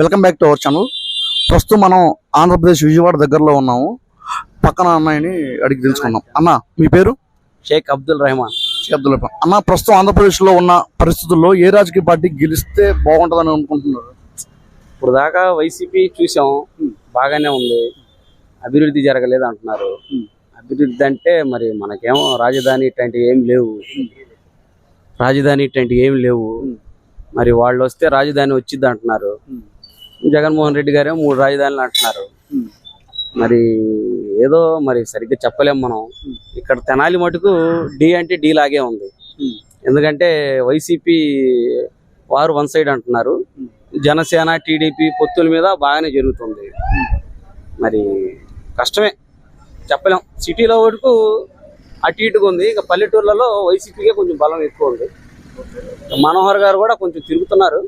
Welcome back to our channel ప్రస్తుతం మనం ఆంధ్రప్రదేశ్ విజయవాడ దగ్గరలో ఉన్నాము. పక్కన అన్నయ్యని అడిగి తెలుసుకున్నాం అన్న మీ పేరు? షేక్ అబ్దుల్ రెహమాన్. షేక్ అబ్దుల్ రహమాన్. అన్న ప్రస్తుతం ఆంధ్రప్రదేశ్లో ఉన్న పరిస్థితుల్లో ఏ రాజకీయ పార్టీ గెలిస్తే బాగుంటుందని అనుకుంటున్నారు? ఇప్పుడు దాకా వైసీపీ చూసాం. బాగానే ఉంది. అభివృద్ధి జరగలేదు అంటున్నారు. అభివృద్ధి అంటే మరి మనకేమో రాజధాని ఇట్లాంటివి ఏం లేవు. రాజధాని ఇట్లాంటివి ఏం లేవు. మరి వాళ్ళు వస్తే రాజధాని వచ్చింది అంటున్నారు. జగన్మోహన్ రెడ్డి గారే మూడు రాజధానులు అంటున్నారు. మరి ఏదో మరి సరిగ్గా చెప్పలేం మనం. ఇక్కడ తెనాలి మటుకు డి అంటే డి లాగే ఉంది. ఎందుకంటే వైసీపీ వారు వన్ సైడ్ అంటున్నారు. జనసేన టీడీపీ పొత్తుల మీద బాగానే జరుగుతుంది. మరి కష్టమే. చెప్పలేం. సిటీలో వరకు అటు ఇటుగా ఉంది. ఇక పల్లెటూర్లలో వైసీపీకే కొంచెం బలం ఎక్కువ ఉంది. మనోహర్ గారు కూడా కొంచెం తిరుగుతున్నారు.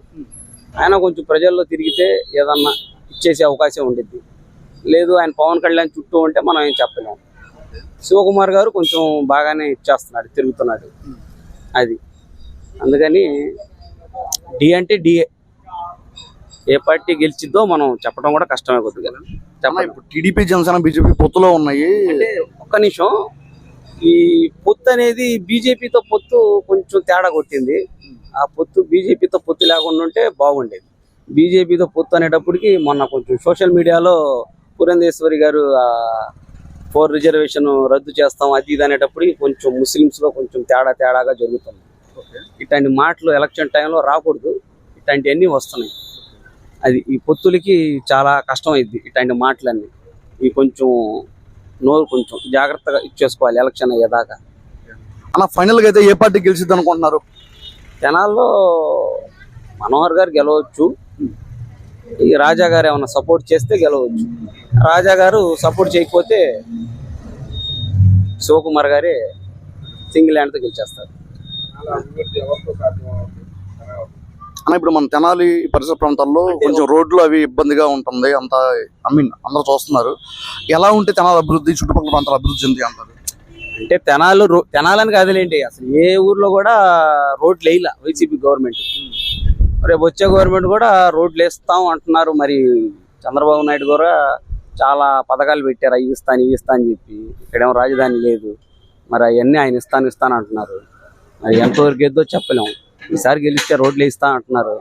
ఆయన కొంచెం ప్రజల్లో తిరిగితే ఏదన్నా ఇచ్చేసే అవకాశం ఉండిద్ది. లేదు ఆయన పవన్ కళ్యాణ్ చుట్టూ ఉంటే మనం ఏం చెప్పలేం. శివకుమార్ గారు కొంచెం బాగానే ఇచ్చేస్తున్నాడు తిరుగుతున్నాడు. అది. అందుకని డి అంటే డిఏ ఏ. పార్టీ గెలిచిద్దో మనం చెప్పడం కూడా కష్టమే కొద్దిగా. ఇప్పుడు టీడీపీ జనసేన బీజేపీ పొత్తులో ఉన్నాయి. అంటే ఒక్క నిమిషం. ఈ పొత్తు అనేది బీజేపీతో పొత్తు కొంచెం తేడా కొట్టింది. ఆ పొత్తు బీజేపీతో పొత్తు లేకుండా ఉంటే బాగుండేది. బీజేపీతో పొత్తు అనేటప్పటికి మొన్న కొంచెం సోషల్ మీడియాలో పురంధేశ్వరి గారు ఫోర్ రిజర్వేషన్ రద్దు చేస్తాం అది ఇది అనేటప్పటికి కొంచెం ముస్లిమ్స్లో కొంచెం తేడా తేడాగా జరుగుతుంది. ఇట్లాంటి మాటలు ఎలక్షన్ టైంలో రాకూడదు. ఇట్లాంటివన్నీ వస్తున్నాయి. అది ఈ పొత్తులకి చాలా కష్టం అయింది ఇట్లాంటి మాటలన్నీ. ఈ కొంచెం నోరు కొంచెం జాగ్రత్తగా ఇచ్చేసుకోవాలి ఎలక్షన్ అయ్యేదాకా. అన్న ఫైనల్గా అయితే ఏ పార్టీ గెలిచిద్ది అనుకుంటున్నారు? జనాల్లో మనోహర్ గారు గెలవచ్చు. ఈ రాజా గారు ఏమైనా సపోర్ట్ చేస్తే గెలవచ్చు. రాజా గారు సపోర్ట్ చేయకపోతే శివకుమార్ గారే సింగిల్ హ్యాండ్తో గెలిచేస్తారు. ఇప్పుడు మన తెనాలి పరిసర ప్రాంతాల్లో కొంచెం రోడ్లు అవి ఇబ్బందిగా ఉంటుంది. అంత ఐ మీన్ అందరూ చూస్తున్నారు. ఎలా ఉంటే తెనాలి అభివృద్ధి చుట్టుపక్కల ప్రాంతాల అభివృద్ధి చెంది అంటారు? అంటే తెనాలు రో- తెనాలని కాదులేంటి అసలు ఏ ఊర్లో కూడా రోడ్లు వేయలే వైసీపీ గవర్నమెంట్. రేపు వచ్చే గవర్నమెంట్ కూడా రోడ్లు వేస్తాం అంటున్నారు మరి చంద్రబాబు నాయుడు కూడా చాలా పథకాలు పెట్టారు అవి ఇస్తాను ఇవి ఇస్తా అని చెప్పి. ఇక్కడేమో రాజధాని లేదు మరి అవన్నీ ఆయన ఇస్తాను ఇస్తాను అంటున్నారు. మరి ఎంతవరకు ఏదో చెప్పలేం. ఈసారి గెలిస్తే రోడ్లు వేస్తా అంటున్నారు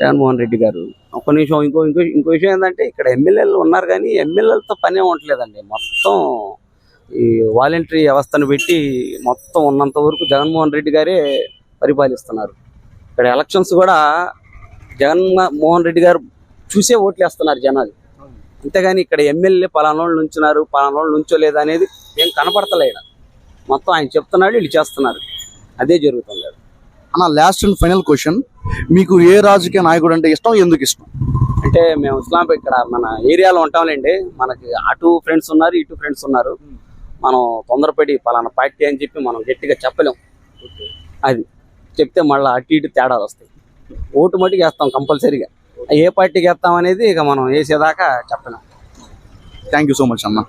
జగన్మోహన్ రెడ్డి గారు. ఒక నిమిషం ఇంకో ఇంకో ఇంకో విషయం ఏంటంటే ఇక్కడ ఎమ్మెల్యేలు ఉన్నారు కానీ ఎమ్మెల్యేలతో పనే ఉండట్లేదండి మొత్తం ఈ వాలంటరీ వ్యవస్థను పెట్టి మొత్తం ఉన్నంత వరకు జగన్మోహన్ రెడ్డి గారే పరిపాలిస్తున్నారు. ఇక్కడ ఎలక్షన్స్ కూడా జగన్ మోహన్ రెడ్డి గారు చూసే ఓట్లు వేస్తున్నారు జనాలు. అంతేగాని ఇక్కడ ఎమ్మెల్యే పలానా వాళ్ళు నుంచున్నారు పలానా వాళ్ళు నుంచోలేదు అనేది ఏం కనపడతలే. మొత్తం ఆయన చెప్తున్నాడు వీళ్ళు చేస్తున్నారు. అదే జరుగుతుంది అన్న లాస్ట్ అండ్ ఫైనల్ క్వశ్చన్ మీకు ఏ రాజకీయ నాయకుడు అంటే ఇష్టం ఎందుకు ఇష్టం? అంటే మేము ఇస్లాం ఇక్కడ మన ఏరియాలో ఉంటాంలేండి. మనకి అటు ఫ్రెండ్స్ ఉన్నారు ఇటు ఫ్రెండ్స్ ఉన్నారు. మనం తొందరపడి పలానా పార్టీ అని చెప్పి మనం గట్టిగా చెప్పలేం. అది చెప్తే మళ్ళీ అటు ఇటు తేడాలు వస్తాయి. ఓటు మటుకు వేస్తాం కంపల్సరీగా. ఏ పార్టీకి వేస్తాం అనేది ఇక మనం వేసేదాకా చెప్పలేం. థ్యాంక్ యూ సో మచ్ అన్న